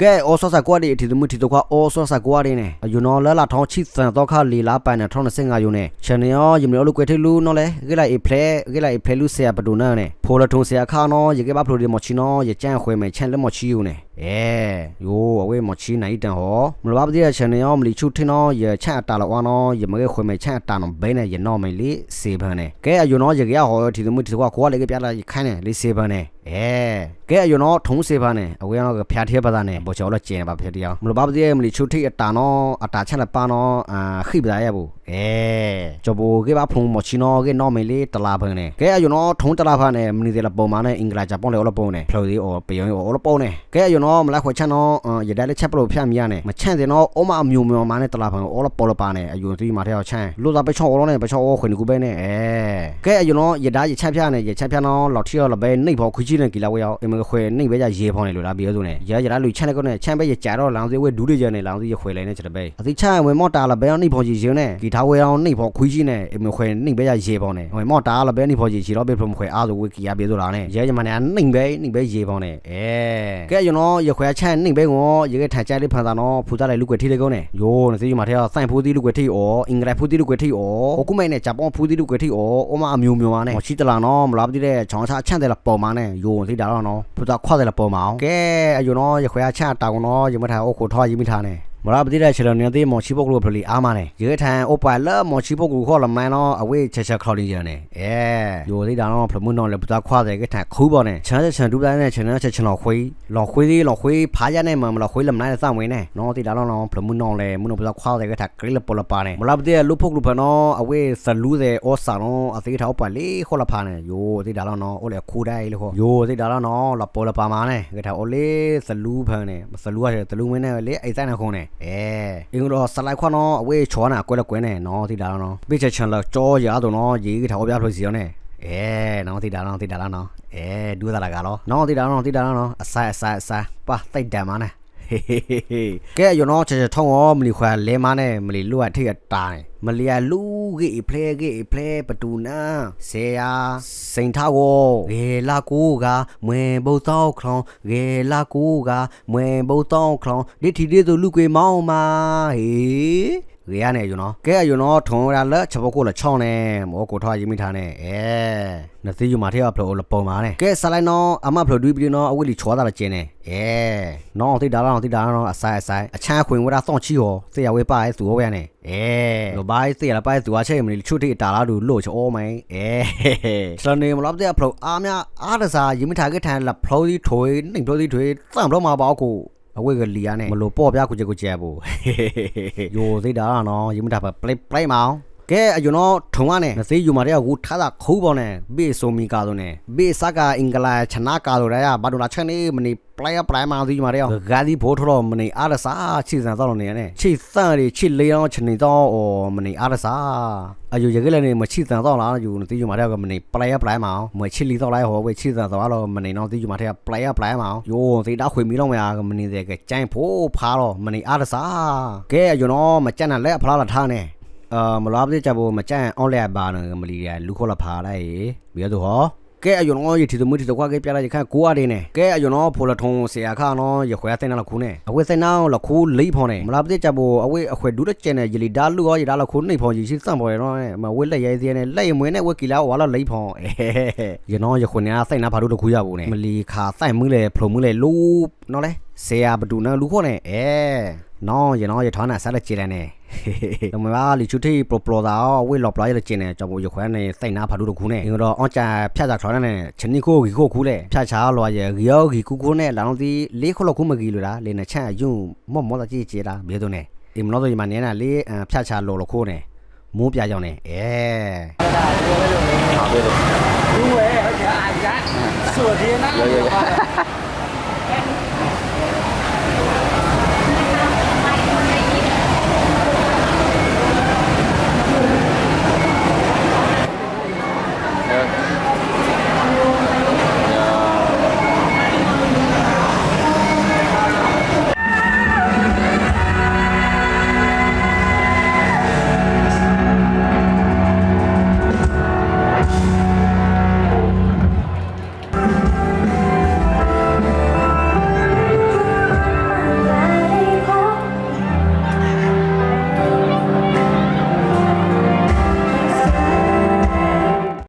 ကဲအောဆောဆာကွာဒီအတီတမှုတီတော့ကွာအောဆောဆာကွာဒီနေအယူနော်လာလာထောင်းချစ်စံတော့ခါလီလာပန်နဲ့ထောင်းစင်ငါယူနေချန်ယောယမလို့ကွေထေလူနော်လေဂေလာအဖလေဂေလာအဖလေလူဆရာပဒူနာနေဖိုလထုံဆရာခါနော်ရေကဘာဖလိုဒီမချီနော်ရကြန့်ခွေမယ်ချန်လက်မချီယူနေအဲယိုးအဝေးမချီနိုင်တန်ဟောမလဘာပဒီချန်ယောမလီချူထင်းနော်ရချန့်အတာလောနော်ရမကေခွေမယ်ချန့်အတာနော်ဘဲနဲ့ရနော်မယ်လေစေဖန်နေကဲအယူနော်ရေကရဟောတီတမှုတီတော့ကွာလေကပြလာခိုင်းနေလေစေဖန်နေအဲကဲအယူနော်ထုံးစေဖန်နေအဝေးနော်ဖျားသေးပါသားနေဘောချောလကျင်ပါဖျားတရားမလဘာပဒီမလီချူထိအတာနော်အတာချက်လက်ပါနော်အာခိပဒါရဘူးအဲจบเกบาဖုံမချီနော်ကေနော်မယ်လေတလာဖန်နေကဲအယူနော်ထုံးတလာဖန်နေ မနီတယ်လပုံမာနေအင်္ဂလာဂျပန်လေအော်လပုံနေဖလိုဒီအော်ပယောအော်လပုံနေကဲအယူနော်မလာခွချန်နော်ရဒဲလက်ချက်ပလို့ဖျက်မြရနေမချန့်တယ်နော်အော်မအမျိုးမျိုးမာနေတလာဖန်အော်လပေါ်လပါနေအယူတီမာတဲ့ချန်လို့သာပချောအော်နေပချောအော်ခွင်ကူပဲနေအဲကဲအယူနော်ရဒါရချက်ဖျက်နေရချက်ဖျက်နော်လောက်ထီရောလပဲနှိပ်ဖို့ခွကြီးနေကီလာဝဲရောက်အမခွေနှိပ်ပဲကြရေဖောင်းနေလို့လားပြောဆိုနေရရဒါလူချန်လည်းကောနေချန်ပဲရကြာတော့လောင်စီဝဲဒူးတွေကျနေလောင်စီရခွေလိုက်နေချက်ပဲအတိချန်ဝဲမော့တာလပဲနှိပ်ဖို့ကြီးရှင်နေဂီထားဝဲအောင်နှိပ်ဖို့ခွကြီးနေအမခွေနှိပ်ပဲရရေဖောင်းနေဝဲမော့တာလပဲနှိပ်ဖို့ကြီးချီတော့ပဲဖုံခွေအားဆိုဝဲကီရပြေဆိုလားနေရဲကြမနေနှိပ်ပဲနှိပ်ပဲရေဖောင်းနေအဲကဲယူနော်ရခွေချန်နှိပ်ပဲကိုရကထန်ကြလေးဖန်တာနော်ဖူသားလိုက်လူကွေထိလေကောနေယိုးနေစီမာထဲဆိုင်ဖူးသီးလူကွေထိအော်အင်္ဂလိပ်ဖူးသီးလူကွေထိအော်အခုမဲနေဂျပန်ဖူးသီးလူကွေထိအော်အမအမျိုးမျိုးပါနေချီတလာနော်မလားပတိတဲ့ချောင်းချချန့်တယ်လာပေါ်မှာနေယိုးစီတာတော့နော်ဖူသားခွာတယ်လာပေါ်မှာကဲအယူနော်ရခွေချန်တောင်နော်ရမထားအိုကိုထောရမိထားနေ မလားပတိတဲ့ချလနေသေးမော်ချီပုတ်လို့ဖလီအားမနေရေထန်အိုပါလာမော်ချီပုတ်ကိုခေါ်လမန်နော်အဝေးချက်ချက်ခေါ်လီရနေအဲယိုသေးတာနော်ဖလမွန်းနော်လေပတာခွာတယ်ကထန်ခူးပေါ်နေချမ်းချန်ဒူတိုင်းနဲ့ချန်နဲ့ချက်ချင်တော့ခွေးလော်ခွေးသေးလော်ခွေးဖားရနေမှာမလော်ခွေးလမနိုင်စဝင်နေနော်သေးတာနော်ဖလမွန်းနော်လေမွန်းနော်ပတာခွာတယ်ကထန်ဂရိလပေါ်လပါနေမလားပတိလူဖုတ်လူဖနော်အဝေးဆလူးတဲ့အော်ဆာနော်အသေးထောက်ပါလေခေါ်လဖာနေယိုသေးတာနော်အိုလေခူးတိုင်းလေခေါ်ယိုသေးတာနော်လပေါ်လပါမာနေကထန်အိုလေဆလူးဖန်နေဆလူးရတယ်တလူးမင်းနေလေအိုက်ဆိုင်နေခုံးနေအဲအင်းတော့ဆလိုက်ခွနော်အဝေးချောနာကွဲလကွဲနေနော်သေးတာနော်ပိချက်ချန်လကြောရတော့နော်ရေထောက်ပြလို့စီရောနေအဲနော်သေးတာနော်သေးတာနော်အဲဒူးတာလာကတော့နော်သေးတာနော်သေးတာနော်အဆိုင်အဆိုင်အဆိုင်ပါတိတ်တန်မနဲ့ ကဲယောနော်ချေချေထုံရောမလီခွာလဲမနဲ့မလီလူအထိရတားမလီယာလူကေဖလေကေဖလေပတူနာဆေယာစိန်ထားကိုရေလာကိုကမွေဘုတ်တော့ခလောင်းရေလာကိုကမွေဘုတ်တော့ခလောင်းဒီထီဒီဆိုလူကွေမောင်းမာဟေး ရေရနေယူနော်ကဲယူနော်ထုံရလက်ချဘကိုလချောင်းနေမောကိုထွားရေးမိထားနေအဲနသိယူမာထဲကဖလို့လပုံပါနေကဲဆလိုက်နော်အမဖလို့ဒူးပြီးနော်အဝိလီချောတာလကျင်းနေအဲနော်တိတာလားတိတာနော်အဆိုင်အဆိုင်အချမ်းခွင်ဝရဆောင်းချီဟောစေရဝဲပါဲသူဟောရနေအဲလိုပါစေရပါဲသူအချက်မလီချုတိတာလားလူလို့ချောမိုင်းအဲစလနေမလားတဲ့ဖလို့အားမအားတစားရေးမိထားခဲ့ထန်လဖလို့ဒီထွေနှိမ်ဖလို့ဒီထွေသံဖလို့မှာပေါ့ကို အဝိကလီယာနဲ့မလို့ပေါ့ပြကူချက်ကူချက်ဘူးယိုသိတာနော်ရေးမိထားပါပလိပလိမောင် ကဲအယနော်ထုံကနေနစေးယူမာတဲ့ကူထားတာခိုးပေါ်နေဘေဆိုမီကာဆိုနေဘေစကအင်္ဂလာချနာကာဆိုရရဘာဒိုလာချက်နေမနေပလိုင်ပလိုင်မာဒီမာတဲ့ဂါဒီဘိုးထော်မနေအားရစာချီစံတော့နေနေချီစံရီချီလေးအောင်ချနေတော့အော်မနေအားရစာအယူရကလည်းနေမချီစံတော့လားယူတီယူမာတဲ့ကမနေပလိုင်ပလိုင်မာမချီလီတော့လိုက်ဟောဝေချီစံတော့တော့မနေတော့တီယူမာတဲ့ပလိုင်ပလိုင်မာယိုသေတာခွေမီတော့မရမနေတဲ့ကကြိုင်ဖို့ဖားတော့မနေအားရစာကဲအယူနော်မကြက်နဲ့လက်ဖလားလာထားနေ အာမလားပြကြဖို့မကြန့်အွန်လိုင်းဘာနမလီရလူခေါ်လာဖာလိုက်ဘယ်တော့ဟောကဲအယုံတော့ရတီတမှုတီတော့ကဲပြလိုက်ခန့်ကိုအားနေနေကဲအယုံတော့ဖိုလထုံဆရာခါနော်ရခွဲတဲ့နော်ခုနေအဝဲစနောင်းလခုလိဖောင်းနေမလားပြကြဖို့အဝဲအခွဲဒူးတဲ့ကျန်နေရလီဒါလူရောရဒါလခုနေဖောင်းကြီးရှိစံပေါ်ရနော်မဝဲလက်ရဲစင်းနေလက်မွေးနေဝဲကီလာဝါလာလိဖောင်းအဲရနော်ရခွနေစိတ်နာဘာလို့တခုရဘူးနေမလီခါစိုက်မှုလေဖလုံမှုလေလူနော်လေဆရာဘဒူနော်လူခေါ်နေအဲ နော်ရနော်ရထောင်းနာဆက်လက်ကြည့်လဲနေတမပါလီချူတီပရိုပရိုတာဝေလော်ပလာရကျင်းနေကြောင့်ဘိုရခွဲနေစိတ်နာဖာတို့ခုနေအင်တော့အွန်ချာဖြတ်ချခေါ်နေချနီကိုဂီကိုခုလေဖြတ်ချလောရဂီယောဂီကူကူနဲ့လောင်စီလေးခလခုမဂီလိုလားလေနချန်ယွန်းမော့မောတာကြည့်ကြလားဘယ်တော့နေအင်မလို့ဒီမှာနေနာလေး